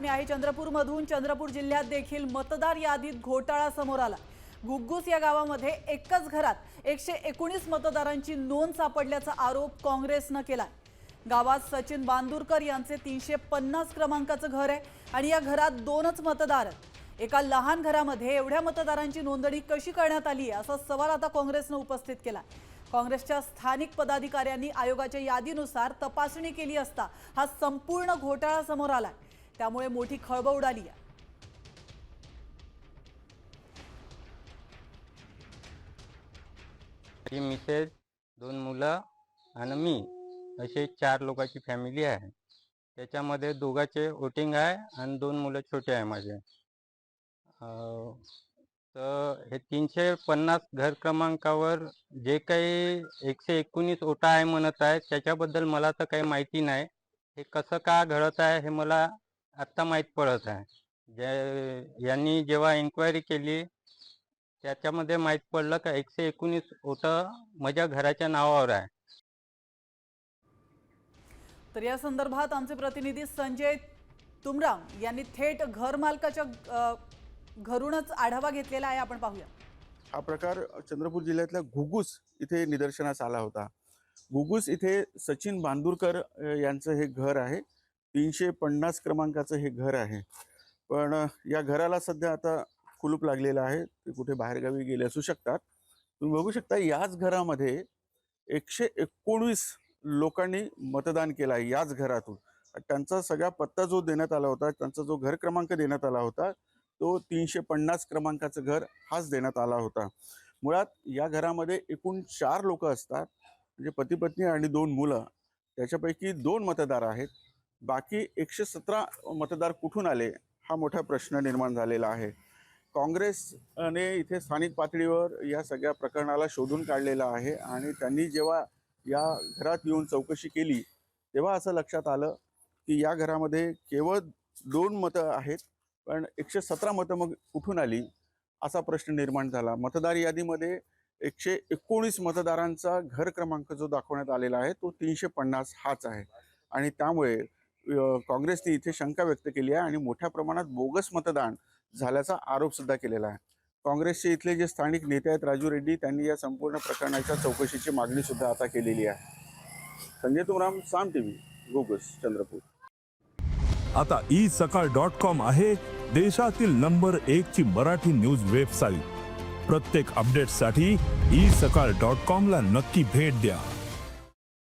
मी आहे चंद्रपूरमधून. चंद्रपूर जिल्ह्यात देखील मतदार यादीत घोटाळा समोर आला. गुग्गूस या गावामध्ये एकच घरात एकशे एकोणीस मतदारांची नोंद सापडल्याचा आरोप काँग्रेसनं केला गावात सचिन बांदूरकर यांचे तीनशे पन्नास क्रमांकाचं घर आहे आणि या घरात दोनच मतदार आहेत. एका लहान घरामध्ये एवढ्या मतदारांची नोंदणी कशी करण्यात आली आहे असा सवाल आता काँग्रेसनं उपस्थित केला. काँग्रेसच्या स्थानिक पदाधिकाऱ्यांनी आयोगाच्या यादीनुसार तपासणी केली असता हा संपूर्ण घोटाळा समोर आलाय. त्यामुळे मोठी खळबळ उडाली आहे. माझी मिसेस दोन मुलं आणि मी असे चार लोकांची फॅमिली आहे. त्याच्यामध्ये दोघाचे वोटिंग आहे आणि दोन मुलं छोटे आहे माझे. अं, तर हे तीनशे पन्नास घर क्रमांकावर जे काही एकशे एकोणीस ओटा आहे म्हणत आहे त्याच्याबद्दल मला तर काही माहिती नाही. हे कसं का घडत आहे हे मला आत्ता माहीत पडत आहे. जे यांनी जेव्हा इन्क्वायरी केली त्याच्यामध्ये माहीत पडलं का एकशे एकोणीस ओटं माझ्या घराच्या नावावर आहे. तर या संदर्भात आमचे प्रतिनिधी संजय तुमराम यांनी थेट घर मालकाच्या घरूनच आढावा घेतलेला आहे. आपण पाहूया. हा प्रकार चंद्रपूर जिल्ह्यातल्या घुगुस इथे निदर्शनास आला होता. घुगुस इथे सचिन बांदुरकर यांचं हे घर आहे. तीनशे पन्नास क्रमांकाचं हे घर आहे. पण या घराला सध्या आता कुलूप लागलेलं आहे. ते कुठे बाहेरगावी गेले असू शकतात. तुम्ही बघू शकता याच घरामध्ये एकशे एकोणीस लोकांनी मतदान केलं आहे याच घरातून. त्यांचा सगळा पत्ता जो देण्यात आला होता त्यांचा जो घर क्रमांक देण्यात आला होता तो तीनशे पन्नास क्रमांकाचं घर हाच देण्यात आला होता. मुळात या घरामध्ये एकूण चार लोक असतात. म्हणजे पती पत्नी आणि दोन मुलं. त्याच्यापैकी दोन मतदार आहेत. बाकी एकशे सतरा मतदार कुठून आले हा मोठा प्रश्न निर्माण झालेला आहे. काँग्रेसने इथे स्थानिक पातळीवर या सगळ्या प्रकरणाला शोधून काढलेला आहे आणि त्यांनी जेव्हा या घरात येऊन चौकशी केली तेव्हा असं लक्षात आलं की या घरामध्ये केवळ दोन मतं आहेत पण एकशे सतरा मतं मग कुठून आली असा प्रश्न निर्माण झाला. मतदार यादीमध्ये एकशे एकोणीस मतदारांचा घर क्रमांक जो दाखवण्यात आलेला आहे तो तीनशे पन्नास हाच आहे. आणि त्यामुळे काँग्रेसने इथे शंका व्यक्त केली आहे आणि मोठ्या प्रमाणात बोगस मतदान झाल्याचा आरोप सुद्धा केलेला आहे. काँग्रेसचे इथले जे स्थानिक नेते आहेत राजू रेड्डी त्यांनी या संपूर्ण प्रकरणाच्या चौकशीची मागणी सुद्धा आता केलेली आहे. संजय तुमराम साम टी व्ही गोगस चंद्रपूर. आता ई सकाळ डॉट कॉम आहे देशातील नंबर एक ची मराठी न्यूज वेबसाईट. प्रत्येक अपडेटसाठी ई सकाळ डॉट कॉम ला नक्की भेट द्या.